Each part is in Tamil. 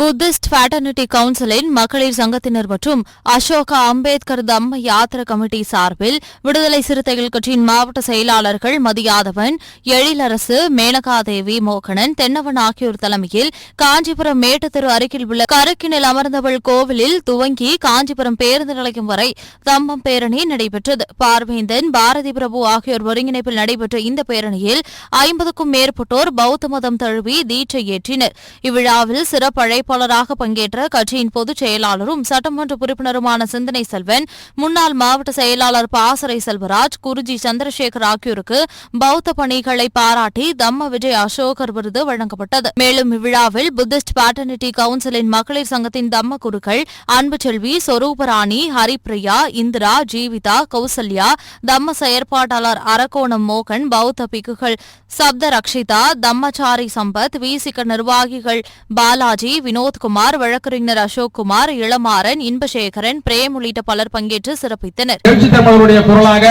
புத்திஸ்ட் ஃபேட்டர்னிட்டி கவுன்சிலின் மகளிர் சங்கத்தினர் மற்றும் அசோகா அம்பேத்கர் தம்ம யாத்திர கமிட்டி சார்பில் விடுதலை சிறுத்தைகள் கட்சியின் மாவட்ட செயலாளர்கள் மதியாதவன் எழிலரசு மேனகாதேவி மோகனன் தென்னவன் ஆகியோர் தலைமையில் காஞ்சிபுரம் மேட்டுத்தெரு அருகில் உள்ள கருக்கினில் அமர்ந்தவள் கோவிலில் துவங்கி காஞ்சிபுரம் பேருந்து நிலையம் வரை தம்மம் பேரணி நடைபெற்றது. பார்வேந்தன் பாரதி பிரபு ஆகியோர் ஒருங்கிணைப்பில் நடைபெற்ற இந்த பேரணியில் ஐம்பதுக்கும் மேற்பட்டோர் பௌத்த மதம் தழுவி தீட்சை ஏற்றினர். இவ்விழாவில் சிறப்பு வேட்பாளராக பங்கேற்ற கட்சியின் பொதுச் செயலாளரும் சட்டமன்ற உறுப்பினருமான சிந்தனை செல்வன் முன்னாள் மாவட்ட செயலாளர் பாசறை செல்வராஜ் குருஜி சந்திரசேகர் ஆகியோருக்கு பௌத்த பணிகளை பாராட்டி தம்ம விஜய் அசோகர் விருது வழங்கப்பட்டது. மேலும் இவ்விழாவில் புத்திஸ்ட் பேட்டர்னிட்டி கவுன்சிலின் மகளிர் சங்கத்தின் தம்ம குருக்கள் அன்பு செல்வி சொரூபராணி ஹரிப்ரியா இந்திரா ஜீவிதா கௌசல்யா தம்ம செயற்பாட்டாளர் அரக்கோணம் மோகன் பௌத்த பிக்குகள் சப்த ரக்ஷிதா தம்மச்சாரி சம்பத் விசிக நிர்வாகிகள் பாலாஜி வினோத்குமார் வழக்கறிஞர் அசோக் குமார் இளமாறன் இன்பசேகரன் பிரேம் உள்ளிட்ட பலர் பங்கேற்று சிறப்பித்தனர். எழுச்சி தமிழருடைய குரலாக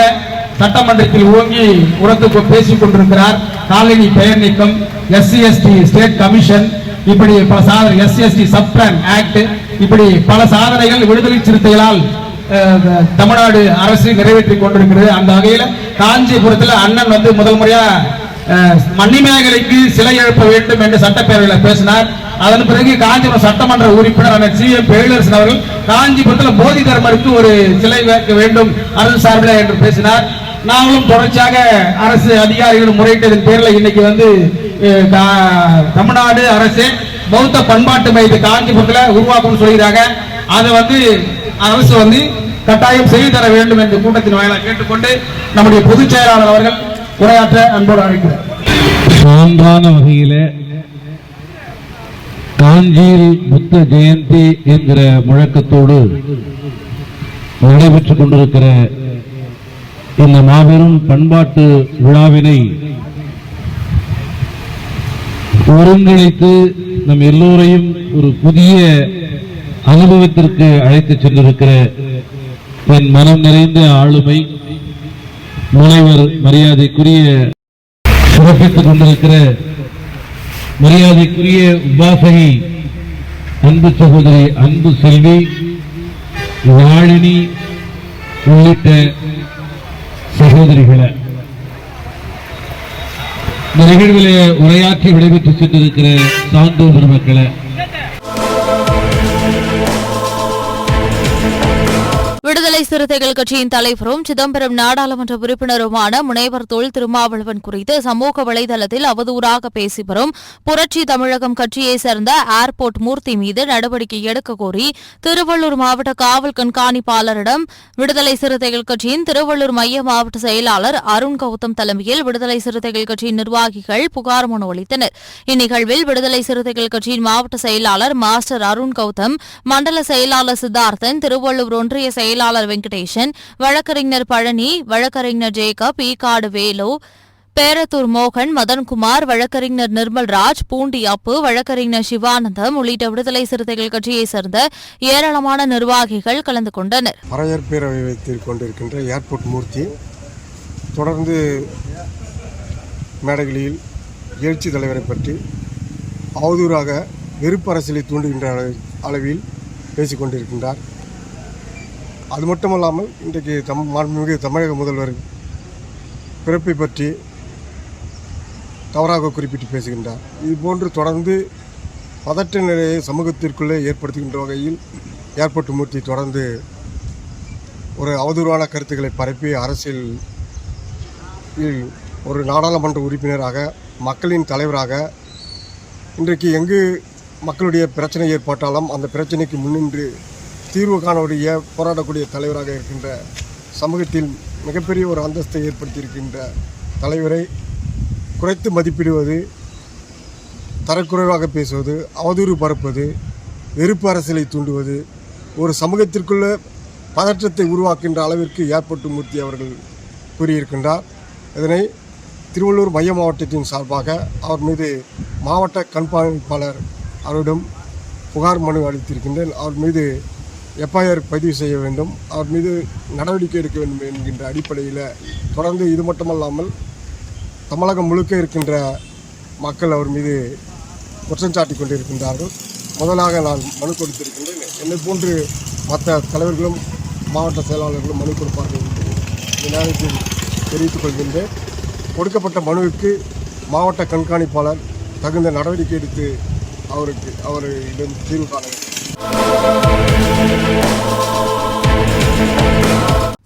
சட்டமன்றத்தில் ஓங்கி உரத்து பேசிக் கொண்டிருக்கிறார் காலனி பெயர் நீக்கம் எஸ்சி எஸ்டி ஸ்டேட் கமிஷன் இப்படி பல சாதனை எஸ்சி எஸ்டி சப் ஆக்ட் இப்படி பல சாதனைகள் விடுதலை சிறுத்தைகளால் தமிழ்நாடு அரசு நிறைவேற்றி கொண்டிருக்கிறது. அந்த வகையில் காஞ்சிபுரத்தில் அண்ணன் வந்து முதல் முறையா மன்னிமேகலைக்கு சிலை எழுப்ப வேண்டும் என்று சட்டப்பேரவையில் பேசினார். அதன் பிறகு காஞ்சிபுரம் சட்டமன்ற உறுப்பினர் அண்ணன் சி. எம். பேழரசன் அவர்கள் காஞ்சிபுரத்தில் போதி தர்மருக்கு ஒரு சிலை வைக்க வேண்டும் அரசு சார்பில் என்று பேசினார். நாங்களும் தொடர்ச்சியாக அரசு அதிகாரிகள் முறையிட்டதன் பேரில் இன்னைக்கு வந்து தமிழ்நாடு அரசு பௌத்த பண்பாட்டு மையத்தை காஞ்சிபுரத்தில் உருவாக்கணும்னு சொல்கிறாங்க அதை வந்து அரசு வந்து கட்டாயம் செய்து தர வேண்டும் என்று கூட்டத்தின் வாயிலாக கேட்டுக்கொண்டு நம்முடைய பொதுச் செயலாளர் அவர்கள் உரையாற்ற அன்போடு அழைக்கிறேன். சான்றான வகையில காஞ்சியில் புத்த ஜெயந்தி என்கிற முழக்கத்தோடு நடைபெற்றுக் கொண்டிருக்கிற இந்த மாபெரும் பண்பாட்டு விழாவினை ஒருங்கிணைத்து நம் எல்லோரையும் ஒரு புதிய அனுபவத்திற்கு அழைத்துச் சென்றிருக்கிற என் மனம் நிறைந்த ஆளுமை முனைவர் மரியாதைக்குரிய சிறப்பித்துக் கொண்டிருக்கிற மரியாதைக்குரிய உபாசகி அன்பு சகோதரி அன்பு செல்வி யாழினி உள்ளிட்ட சகோதரிகளை. இந்த நிகழ்வில் உரையாற்றி விடைபெற்று சென்றிருக்கிற சான்றோர் பெருமக்களை விடுதலை சிறுத்தைகள் கட்சியின் தலைவரும் சிதம்பரம் நாடாளுமன்ற உறுப்பினருமான முனைவர் தொல் திருமாவளவன் குறித்து சமூக வலைதளத்தில் அவதூறாக பேசி வரும் புரட்சி தமிழகம் கட்சியைச் சேர்ந்த ஏர்போர்ட் மூர்த்தி மீது நடவடிக்கை எடுக்க கோரி திருவள்ளூர் மாவட்ட காவல் கண்காணிப்பாளரிடம் விடுதலை சிறுத்தைகள் கட்சியின் திருவள்ளூர் மைய மாவட்ட செயலாளர் அருண் கௌதம் தலைமையில் விடுதலை சிறுத்தைகள் கட்சியின் நிர்வாகிகள் புகார் மனு அளித்தனர். இந்நிகழ்வில் விடுதலை சிறுத்தைகள் கட்சியின் மாவட்ட செயலாளர் மாஸ்டர் அருண் கௌதம் மண்டல செயலாளர் சித்தார்த்தன் திருவள்ளூர் ஒன்றிய செயலாளர் ஆர் வெங்கடேஷன் வழக்கறிஞர் பழனி வழக்கறிஞர் ஜேக்கப் ஈகாடு வேலு பேரத்தூர் மோகன் மதன்குமார் வழக்கறிஞர் நிர்மல்ராஜ் பூண்டி அப்பு வழக்கறிஞர் சிவானந்தம் உள்ளிட்ட விடுதலை சிறுத்தைகள் கட்சியைச் சேர்ந்த ஏராளமான நிர்வாகிகள் கலந்து கொண்டனர். வரவேற்பேரவை வைத்துக் கொண்டிருக்கின்ற ஏர்போர்ட் மூர்த்தி தொடர்ந்து மேடைகளில் எழுச்சி தலைவரை பற்றி அவதூறாக வெறுப்பு அரசியலை தூண்டுகின்ற அளவில் பேசிக் அது அது மட்டுமல்லாமல் இன்றைக்கு தம் மாண்புமிகு தமிழக முதல்வர் பிறப்பை பற்றி தவறாக குறிப்பிட்டு பேசுகின்றார். இதுபோன்று தொடர்ந்து பதற்ற நிலையை சமூகத்திற்குள்ளே ஏற்படுத்துகின்ற வகையில் ஏற்பட்டு மூர்த்தி தொடர்ந்து ஒரு அவதூறான கருத்துக்களை பரப்பி அரசியல் இல் ஒரு நாடாளுமன்ற உறுப்பினராக மக்களின் தலைவராக இன்றைக்கு எங்கு மக்களுடைய பிரச்சனை ஏற்பட்டாலும் அந்த பிரச்சனைக்கு முன்னின்று தீர்வு காணக்கூடிய போராடக்கூடிய தலைவராக இருக்கின்ற சமூகத்தில் மிகப்பெரிய ஒரு அந்தஸ்தை ஏற்படுத்தியிருக்கின்ற தலைவரை குறைத்து மதிப்பிடுவது தரக்குறைவாக பேசுவது அவதூறு பரப்புவது வெறுப்பு அரசியலை தூண்டுவது ஒரு சமூகத்திற்குள்ள பதற்றத்தை உருவாக்கின்ற அளவிற்கு ஏற்பட்டு மூர்த்தி அவர்கள் கூறியிருக்கின்றார். இதனை திருவள்ளூர் மைய மாவட்டத்தின் சார்பாக அவர் மீது மாவட்ட கண்காணிப்பாளர் அவரிடம் புகார் மனு அளித்திருக்கின்றேன். அவர் மீது எஃப்ஐஆர் பதிவு செய்ய வேண்டும். அவர் மீது நடவடிக்கை எடுக்க வேண்டும் என்கின்ற அடிப்படையில் தொடர்ந்து இது மட்டுமல்லாமல் தமிழகம் முழுக்க இருக்கின்ற மக்கள் அவர் மீது குற்றம் சாட்டி கொண்டிருக்கின்றார்கள். முதலாக நான் மனு கொடுத்திருக்கின்றேன். என்னை போன்று மற்ற தலைவர்களும் மாவட்ட செயலாளர்களும் மனு கொடுப்பார்கள் என்று இந்த நேரத்தில் தெரிவித்துக் கொள்கின்றேன். கொடுக்கப்பட்ட மனுவுக்கு மாவட்ட கண்காணிப்பாளர் தகுந்த நடவடிக்கை எடுத்து அவருக்கு அவரிடம் தீர்வு காண வேண்டும். Thank you.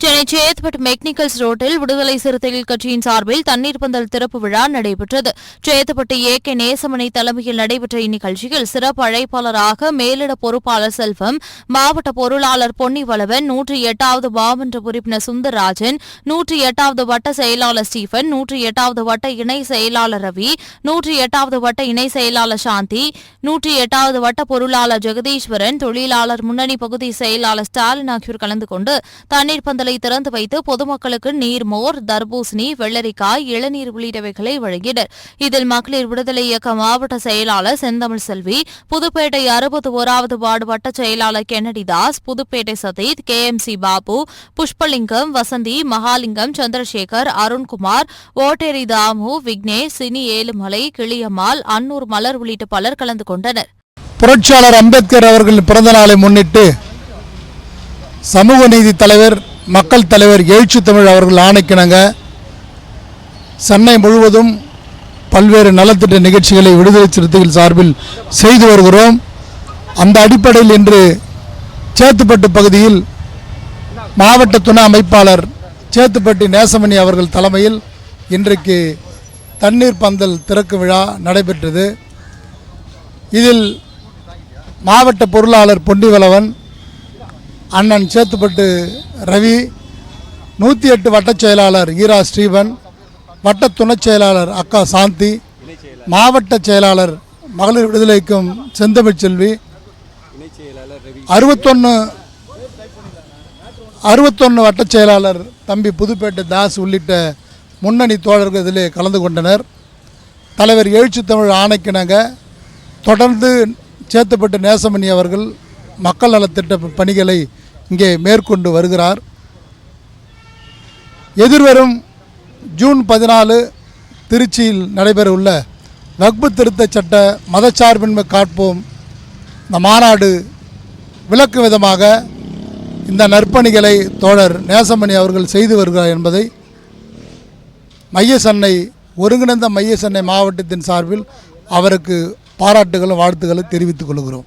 சென்னை சேத்பட் மெக்னிக்கல்ஸ் ரோட்டில் விடுதலை சிறுத்தைகள் கட்சியின் சார்பில் தண்ணீர் பந்தல் திறப்பு விழா நடைபெற்றது. சேத்துப்பட்டு ஏ கே நேசமணி தலைமையில் நடைபெற்ற இந்நிகழ்ச்சியில் சிறப்பு அழைப்பாளராக மேலிட பொறுப்பாளர் செல்வம் மாவட்ட பொருளாளர் பொன்னிவளவன் நூற்றி எட்டாவது மாமன்ற உறுப்பினர் சுந்தரராஜன் நூற்றி எட்டாவது வட்ட செயலாளர் ஸ்டீபன் நூற்றி எட்டாவது வட்ட இணை செயலாளர் ரவி நூற்றி எட்டாவது வட்ட இணை செயலாளர் சாந்தி நூற்றி எட்டாவது வட்ட பொருளாளர் ஜெகதீஸ்வரன் தொழிலாளர் முன்னணி பகுதி செயலாளர் ஸ்டாலின் ஆகியோர் கலந்து கொண்டு தண்ணீர் பந்தல் திறந்து வைத்து பொதுமக்களுக்கு நீர்மோர் தர்பூசணி வெள்ளரிக்காய் இளநீர் உள்ளிட்டவைகளை வழங்கினர். இதில் மகளிர் விடுதலை இயக்க மாவட்ட செயலாளர் செந்தமிழ் செல்வி புதுப்பேட்டை அறுபத்தி ஓராவது வார்டு வட்ட செயலாளர் Kennedy Das Pudupettai Satheeth K M C Babu Pushpalingam Vasanthi Mahalingam Chandrasekar Arunkumar Otteri Damu Vignesh Cini Ezhumalai Kiliyammal Annur Malar உள்ளிட்ட பலர் கலந்து கொண்டனர். புரட்சியாளர் அம்பேத்கர் அவர்களின் பிறந்த நாளை முன்னிட்டு சமூக நீதி தலைவர் மக்கள் தலைவர் எழுச்சி தமிழ் அவர்கள் ஆணைக்கிணங்க. சென்னை முழுவதும் பல்வேறு நலத்திட்ட நிகழ்ச்சிகளை விடுதலை சிறுத்தைகள் சார்பில் செய்து வருகிறோம். அந்த அடிப்படையில் இன்று சேத்துப்பட்டு பகுதியில் மாவட்ட துணை அமைப்பாளர் சேத்துப்பட்டி நேசமணி அவர்கள் தலைமையில் இன்றைக்கு தண்ணீர் பந்தல் திறக்கு விழா நடைபெற்றது. இதில் மாவட்ட பொருளாளர் பொன்னிவளவன் அண்ணன் சேத்துப்பட்டு ரவி நூற்றி எட்டு வட்டச் செயலாளர் ஈரா ஸ்ரீவன் வட்ட துணைச் செயலாளர் அக்கா சாந்தி மாவட்ட செயலாளர் மகளிர் விடுதலைக்கும் செந்தமிழ் செல்வி அறுபத்தொன்று அறுபத்தொன்று வட்டச் செயலாளர் தம்பி புதுப்பேட்டை தாஸ் உள்ளிட்ட முன்னணி தோழர்கள் இதில் கலந்து கொண்டனர். தலைவர் எழுச்சி தமிழ் ஆணைக்கிணங்க தொடர்ந்து சேத்துப்பட்டு நேசமணி அவர்கள் மக்கள் நலத்திட்ட பணிகளை இங்கே மேற்கொண்டு வருகிறார். எதிர்வரும் ஜூன் பதினாலு திருச்சியில் நடைபெறவுள்ள வக்பு திருத்தச் சட்ட மதச்சார்பின்மை காட்போம். இந்த மாநாடு விளக்கு விதமாக இந்த நற்பணிகளை தோழர் நேசமணி அவர்கள் செய்து வருகிறார் என்பதை மைய சென்னை ஒருங்கிணைந்த மைய சென்னை மாவட்டத்தின் சார்பில் அவருக்கு பாராட்டுகளும் வாழ்த்துக்களை தெரிவித்துக் கொள்கிறோம்.